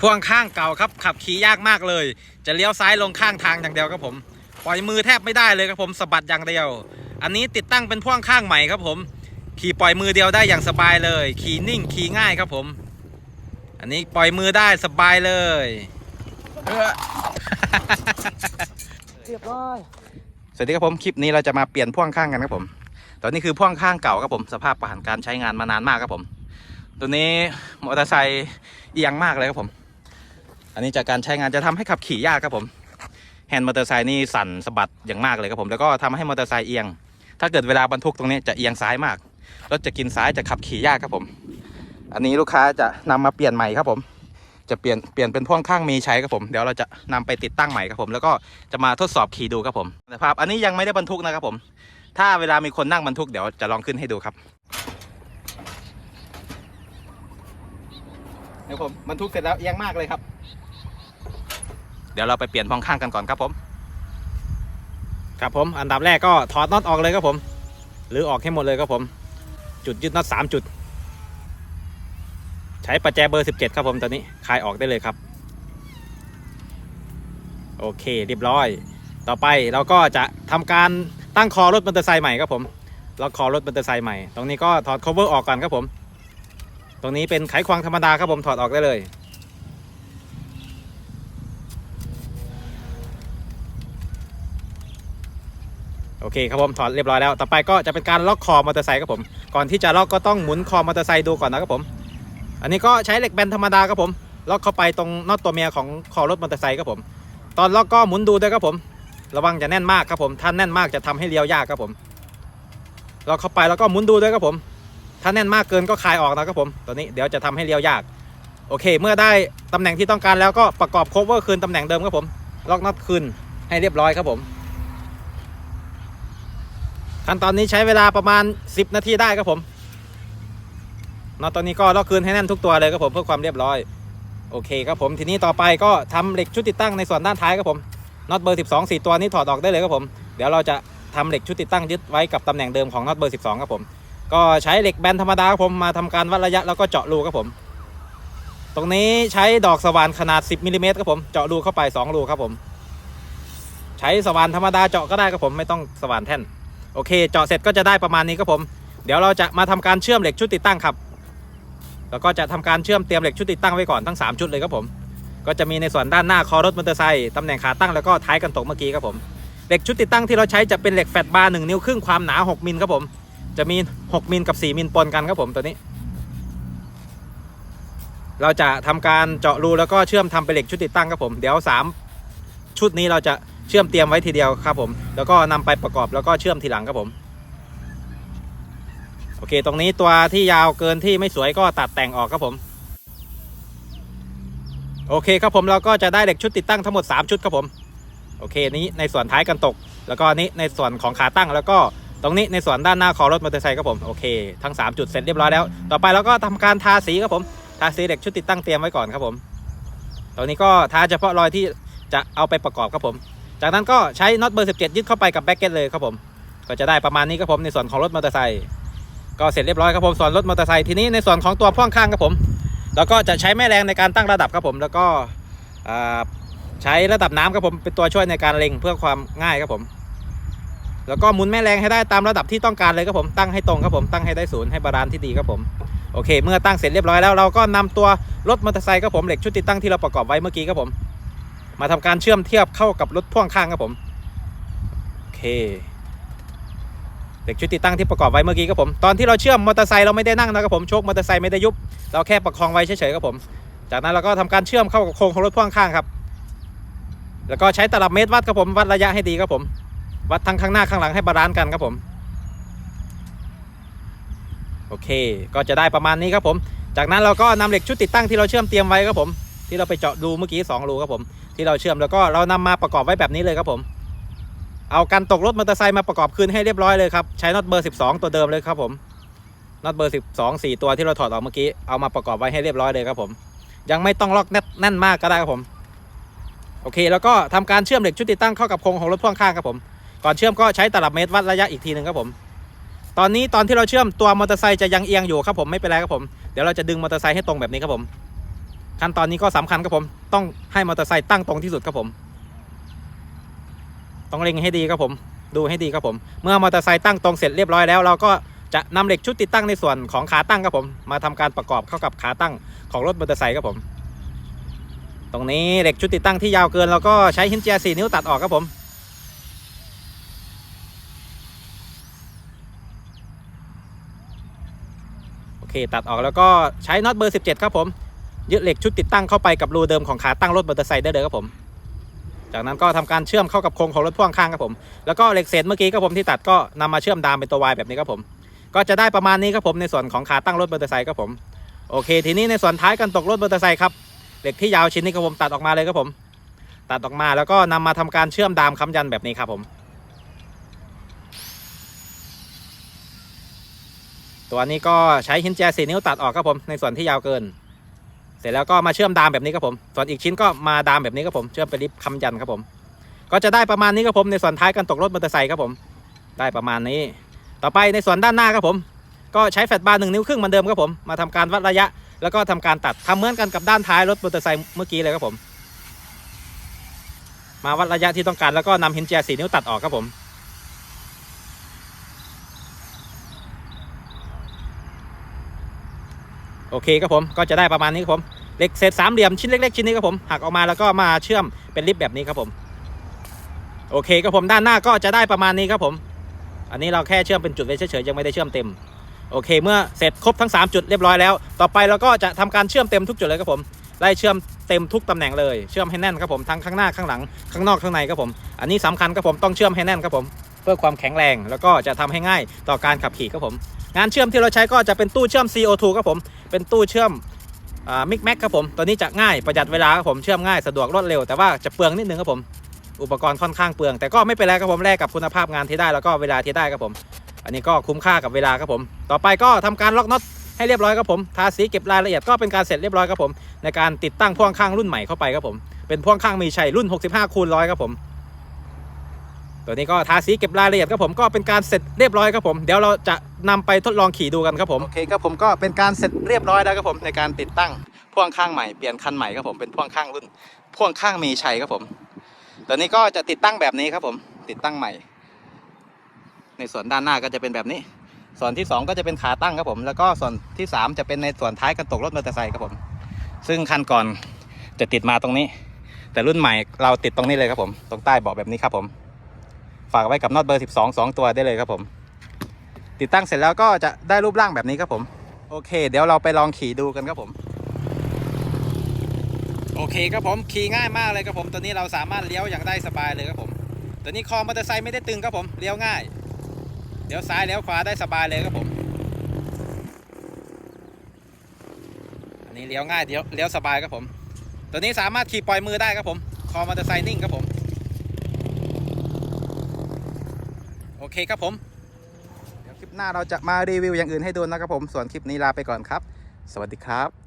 พ่วงข้างเก่าครับขับขี่ยากมากเลย จะเลี้ยวซ้ายลงข้างทางอย่างเดียวครับผมปล่อยมือแทบไม่ได้เลยครับผมสะบัดอย่างเดียว อันนี้ติดตั้งเป็นพ่วงข้างใหม่ครับผม ขี่ปล่อยมือเดียวได้อย่างสบายเลย ขี่นิ่งขี่ง่ายครับผม อันนี้ปล่อยมือได้สบายเลยเอ้อเรียบร้อยสวัสดีครับผมคลิปนี้เราจะมาเปลี่ยนพ่วงข้างกันครับผมตอนนี้คือพ่วงข้างเก่าครับผมสภาพผ่านการใช้งานมานานมากครับผม ตัวนี้มอเตอร์ไซค์เอียงมากเลยครับผม อันนี้จากการใช้งานจะทำให้ขับขี่ยากครับผมแฮนด์มอเตอร์ไซค์นี่สั่นสะบัดอย่างมากเลยครับผมแล้วก็ทำให้มอเตอร์ไซค์เอียง ถ้าเกิดเวลาบรรทุกตรงนี้จะเอียงซ้ายมากรถจะกินซ้ายจะขับขี่ยากครับผม อันนี้ลูกค้าจะนำมาเปลี่ยนใหม่ครับผม จะเปลี่ยนเปลี่ยนเป็นพ่วงข้างมีใช้ครับผมเดี๋ยวเราจะนำไปติดตั้งใหม่ครับผม แล้วก็จะมาทดสอบขี่ดูครับผมสภาพอันนี้ยังไม่ได้บรรทุกนะครับผม ถ้าเวลามีคนนั่งบรรทุกเดี๋ยวจะลองขึ้นให้ดูครับเดี๋ยวผมบรรทุกเสร็จแล้วเอียงมากเลยครับ เดี๋ยวเราไปเปลี่ยนพ่วงข้างกันก่อนครับผม ครับผม อันดับแรกก็ถอดน็อตออกเลยครับผม หรือออกให้หมดเลยครับผม จุดยึดน็อตสามจุด ใช้ประแจเบอร์ 17 ครับผมตอนนี้คลายออกได้เลยครับ โอเคเรียบร้อย ต่อไปเราก็จะทำการตั้งคอรถมอเตอร์ไซค์ใหม่ครับผมล็อกคอรถมอเตอร์ไซค์ใหม่ ตรงนี้ก็ถอด cover ออกก่อนครับผม ตรงนี้เป็นไขควงธรรมดาครับผมถอดออกได้เลย โอเคครับผมถอดเรียบร้อยแล้ว ต่อไปก็จะเป็นการล็อกคอมอเตอร์ไซค์ครับผม ก่อนที่จะล็อกก็ต้องหมุนคอมอเตอร์ไซค์ดูก่อนนะครับผม อันนี้ก็ใช้เหล็กแบนธรรมดาครับผม ล็อกเข้าไปตรงน็อตตัวเมียของคอรถมอเตอร์ไซค์ครับผม ตอนล็อกก็หมุนดูด้วยครับผม ระวังจะแน่นมากครับผม ถ้าแน่นมากจะทำให้เลี้ยวยากครับผม ล็อกเข้าไปแล้วก็หมุนดูด้วยครับผม ถ้าแน่นมากเกินก็คลายออกนะครับผม ตัวนี้เดี๋ยวจะทำให้เลี้ยวยาก โอเค เมื่อได้ตำแหน่งที่ต้องการแล้วก็ประกอบโคเวอร์คืนตำแหน่งเดิมครับผม ล็อกน็อตคืนให้เรียบร้อยครับผม ขั้นตอนนี้ใช้เวลาประมาณ 10 นาทีได้ครับผมนอตตัวนี้ก็ล็อกคืนให้แน่นทุกตัวเลยครับผมเพื่อความเรียบร้อย โอเคครับผมทีนี้ต่อไปก็ทำเหล็กชุดติดตั้งในส่วนด้านท้ายครับผมน็อตเบอร์ 12 4 ตัวนี้ถอดออกได้เลยครับผม เดี๋ยวเราจะทำเหล็กชุดติดตั้งยึดไว้กับตำแหน่งเดิมของน็อตเบอร์ 12 ครับผม ก็ใช้เหล็กแบนธรรมดาครับผมมาทำการวัดระยะแล้วก็เจาะรูครับผม ตรงนี้ใช้ดอกสว่านขนาด 10มิลลิเมตรครับผมเจาะรูเข้าไป 2 รูครับผม ใช้สว่านธรรมดาเจาะก็ได้ครับผมไม่ต้องสว่านแท่น โอเค เจาะเสร็จก็จะได้ประมาณนี้ครับผม เดี๋ยวเราจะมาทำการเชื่อมเหล็กชุดติดตั้งครับ แล้วก็จะทำการเชื่อมเตรียมเหล็กชุดติดตั้งไว้ก่อนทั้ง 3 ชุดเลยครับผม ก็จะมีในส่วนด้านหน้าคอรถมอเตอร์ไซค์ตำแหน่งขาตั้งแล้วก็ท้ายกันตกเมื่อกี้ครับผม เหล็กชุดติดตั้งที่เราใช้จะเป็นเหล็กแฟตบาร์1นิ้วครึ่งความหนา 6มิลครับผม จะมี 6มิลกับ 4มิลปนกันครับผมตัวนี้ เราจะทำการเจาะรูแล้วก็เชื่อมทำเป็นเหล็กชุดติดตั้งครับผม เดี๋ยว 3 ชุดนี้เราจะ เชื่อมเตรียมไว้ทีเดียวครับผม แล้วก็นำไปประกอบแล้วก็เชื่อมทีหลังครับผม โอเค ตรงนี้ตัวที่ยาวเกินที่ไม่สวยก็ตัดแต่งออกครับผม โอเคครับผมเราก็จะได้เหล็กชุดติดตั้งทั้งหมด 3 ชุดครับผม โอเคนี้ในส่วนท้ายกันตก แล้วก็นี้ในส่วนของขาตั้งแล้วก็ตรงนี้ในส่วนด้านหน้าคอรถมอเตอร์ไซค์ครับผมโอเคทั้ง 3 จุดเสร็จเรียบร้อยแล้ว ต่อไปเราก็ทำการทาสีครับผม ทาสีเหล็กชุดติดตั้งเตรียมไว้ก่อนครับผม ตรงนี้ก็ทาเฉพาะรอยที่จะเอาไปประกอบครับผม จากนั้นก็ใช้น็อตเบอร์ 17 ยึดเข้าไปกับแบ็กเก็ตเลยครับผม ก็จะได้ประมาณนี้ครับผมในส่วนของรถมอเตอร์ไซค์ก็เสร็จเรียบร้อยครับผมส่วนรถมอเตอร์ไซค์ทีนี้ในส่วนของตัวพ่วงข้างครับผม แล้วก็จะใช้แม่แรงในการตั้งระดับครับผม แล้วก็ใช้ระดับน้ำครับผมเป็นตัวช่วยในการเล็งเพื่อความง่ายครับผม แล้วก็หมุนแม่แรงให้ได้ตามระดับที่ต้องการเลยครับผมตั้งให้ตรงครับผมตั้งให้ได้ศูนย์ให้บาลานซ์ที่ดีครับผมโอเค เมื่อตั้งเสร็จเรียบร้อยแล้วเราก็นำตัวรถมอเตอร์ไซค์ครับผมเหล็กชุดติดตั้งที่เราประกอบไว้เมื่อกี้ครับผม มาทำการเชื่อมเทียบเข้ากับรถพ่วงข้างครับผมโอเคเหล็กชุดติดตั้งที่ประกอบไว้เมื่อกี้ครับผมตอนที่เราเชื่อมมอเตอร์ไซค์เราไม่ได้นั่งนะครับผมโชคมอเตอร์ไซค์ไม่ได้ยุบเราแค่ประคองไว้เฉยๆครับผม จากนั้นเราก็ทำการเชื่อมเข้ากับโครงของรถพ่วงข้างครับ แล้วก็ใช้ตลับเมตรวัดครับผมวัดระยะให้ดีครับผม วัดทั้งข้างหน้าข้างหลังให้บาลานซ์กันครับผมโอเค ก็จะได้ประมาณนี้ครับผม จากนั้นเราก็นำเหล็กชุดติดตั้งที่เราเชื่อมเตรียมไว้ครับผม ที่เราไปเจาะดูเมื่อกี้สองรูครับผมที่เราเชื่อมแล้วก็เรานำมาประกอบไว้แบบนี้เลยครับผมเอากันตกรถมอเตอร์ไซค์มาประกอบคืนให้เรียบร้อยเลยครับใช้น็อตเบอร์ 12 ตัวเดิมเลยครับผมน็อตเบอร์ 12 4 ตัวที่เราถอดออกเมื่อกี้เอามาประกอบไว้ให้เรียบร้อยเลยครับผมยังไม่ต้องล็อกแน่นแน่นมากก็ได้ครับผมโอเค แล้วก็ทำการเชื่อมเหล็กชุดติดตั้งเข้ากับโครงของรถพ่วงข้างครับผมก่อนเชื่อมก็ใช้ตลับเมตรวัดระยะอีกทีหนึ่งครับผมตอนนี้ตอนที่เราเชื่อมตัวมอเตอร์ไซค์จะยังเอียงอยู่ครับผมไม่เป็นไรครับผมเดี๋ยวเราจะดึงมอเตอร์ไซค์ให้ตรงแบบนี้ครับผม ขั้นตอนนี้ก็สำคัญครับผม ต้องให้มอเตอร์ไซค์ตั้งตรงที่สุดครับผม ต้องเล็งให้ดีครับผม ดูให้ดีครับผม เมื่อมอเตอร์ไซค์ตั้งตรงเสร็จเรียบร้อยแล้วเราก็จะนำเหล็กชุดติดตั้งในส่วนของขาตั้งครับผม มาทำการประกอบเข้ากับขาตั้งของรถมอเตอร์ไซค์ครับผม ตรงนี้เหล็กชุดติดตั้งที่ยาวเกินเราก็ใช้หินเจียสี่นิ้วตัดออกครับผมโอเคตัดออกแล้วก็ใช้น็อตเบอร์ 17 ครับผม ยึดเหล็กชุดติดตั้งเข้าไปกับรูเดิมของขาตั้งรถมอเตอร์ไซค์ได้เลยครับผม จากนั้นก็ทำการเชื่อมเข้ากับโครงของรถพ่วงข้างครับผม แล้วก็เหล็กเศษเมื่อกี้ครับผมที่ตัดก็นำมาเชื่อมดามเป็นตัววายแบบนี้ครับผม ก็จะได้ประมาณนี้ครับผมในส่วนของขาตั้งรถมอเตอร์ไซค์ครับผม โอเค ทีนี้ในส่วนท้ายกันตกรถมอเตอร์ไซค์ครับ เหล็กที่ยาวชิ้นนี้ครับผมตัดออกมาเลยครับผม ตัดออกมาแล้วก็นำมาทำการเชื่อมดามค้ำยันแบบนี้ครับผม ตัวนี้ก็ใช้หินแจสี่นิ้วตัดออกครับผมในส่วนที่ยาวเกิน สร็จแล้วก็มาเชื่อมดามแบบนี้ครับผม ส่วนอีกชิ้นก็มาดามแบบนี้ครับผม เชื่อมเป็นลิฟต์คำยันครับผม ก็จะได้ประมาณนี้ครับผมในส่วนท้ายกันตกรถมอเตอร์ไซค์ครับผม ได้ประมาณนี้ ต่อไปในส่วนด้านหน้าครับผม ก็ใช้แฟลตบาร์หนึ่งนิ้วครึ่งเหมือนเดิมครับผม มาทำการวัดระยะ แล้วก็ทำการตัดทำเหมือนกันกับด้านท้ายรถมอเตอร์ไซค์เมื่อกี้เลยครับผม มาวัดระยะที่ต้องการแล้วก็นำหินแจสี่นิ้วตัดออกครับผม โอเคครับผมก็จะได้ประมาณนี้ครับผมเหล็กเศษสามเหลี่ยมชิ้นเล็กๆชิ้นนี้ครับผมหักออกมาแล้วก็มาเชื่อมเป็นลิฟต์แบบนี้ครับผมโอเคครับผมด้านหน้าก็จะได้ประมาณนี้ครับผม อันนี้เราแค่เชื่อมเป็นจุดไว้เฉยๆยังไม่ได้เชื่อมเต็มโอเค เมื่อเสร็จครบทั้ง 3 จุดเรียบร้อยแล้ว ต่อไปเราก็จะทำการเชื่อมเต็มทุกจุดเลยครับผมไล่เชื่อมเต็มทุกตำแหน่งเลยเชื่อมให้แน่นครับผมทั้งข้างหน้าข้างหลังข้างนอกข้างในครับผมอันนี้สำคัญครับผมต้องเชื่อมให้แน่นครับผม เพื่อความแข็งแรงแล้วก็จะทำให้ง่ายต่อการขับขี่ครับผม งานเชื่อมที่เราใช้ก็จะเป็นตู้เชื่อม CO2 ครับผม เป็นตู้เชื่อมมิกแม็กครับผมตัวนี้จะง่ายประหยัดเวลาครับผมเชื่อมง่ายสะดวกรวดเร็วแต่ว่าจะเปลืองนิดนึงครับผม อุปกรณ์ค่อนข้างเปลืองแต่ก็ไม่เป็นไรครับผมแลกกับคุณภาพงานที่ได้แล้วก็เวลาที่ได้ครับผม อันนี้ก็คุ้มค่ากับเวลาครับผม ต่อไปก็ทำการล็อกน็อตให้เรียบร้อยครับผมทาสีเก็บรายละเอียดก็เป็นการเสร็จเรียบร้อยครับผมในการติดตั้งพ่วงข้างรุ่นใหม่เข้าไปครับผมเป็นพ่วงข้างมีชัยรุ่น 65คูณร้อยครับผม ตัวนี้ก็ทาสีเก็บรายละเอียดครับผมก็เป็นการเสร็จเรียบร้อยครับผม เดี๋ยวเราจะนำไปทดลองขี่ดูกันครับผมโอเคครับผมก็เป็นการเสร็จเรียบร้อยแล้วครับผมในการติดตั้งพ่วงข้างใหม่เปลี่ยนคันใหม่ครับผมเป็นพ่วงข้างรุ่นพ่วงข้างมีชัยครับผม ตัวนี้ก็จะติดตั้งแบบนี้ครับผม ติดตั้งใหม่ ในส่วนด้านหน้าก็จะเป็นแบบนี้ ส่วนที่ 2 ก็จะเป็นขาตั้งครับผม แล้วก็ส่วนที่ 3 จะเป็นในส่วนท้ายกันตกรถมอเตอร์ไซค์ครับผม ซึ่งคันก่อนจะติดมาตรงนี้ แต่รุ่นใหม่เราติดตรงนี้เลยครับผม ตรงใต้เบาะแบบนี้ครับผม ฝากไว้กับน็อตเบอร์ 12 2 ตัวได้เลยครับผม ติดตั้งเสร็จแล้วก็จะได้รูปร่างแบบนี้ครับผม โอเค เดี๋ยวเราไปลองขี่ดูกันครับผม โอเคครับผมขี่ง่ายมากเลยครับผม ตัวนี้เราสามารถเลี้ยวอย่างได้สบายเลยครับผม ตัวนี้คอมอเตอร์ไซค์ไม่ได้ตึงครับผมเลี้ยวง่ายเลี้ยวซ้ายเลี้ยวขวาได้สบายเลยครับผมอันนี้เลี้ยวง่ายเลี้ยวเลี้ยวสบายครับผม ตัวนี้สามารถขี่ปล่อยมือได้ครับผม คอมอเตอร์ไซค์นิ่งครับผม อเคครับผม เดี๋ยวคลิปหน้าเราจะมารีวิวอย่างอื่นให้ดูนะครับผม ส่วนคลิปนี้ลาไปก่อนครับ สวัสดีครับ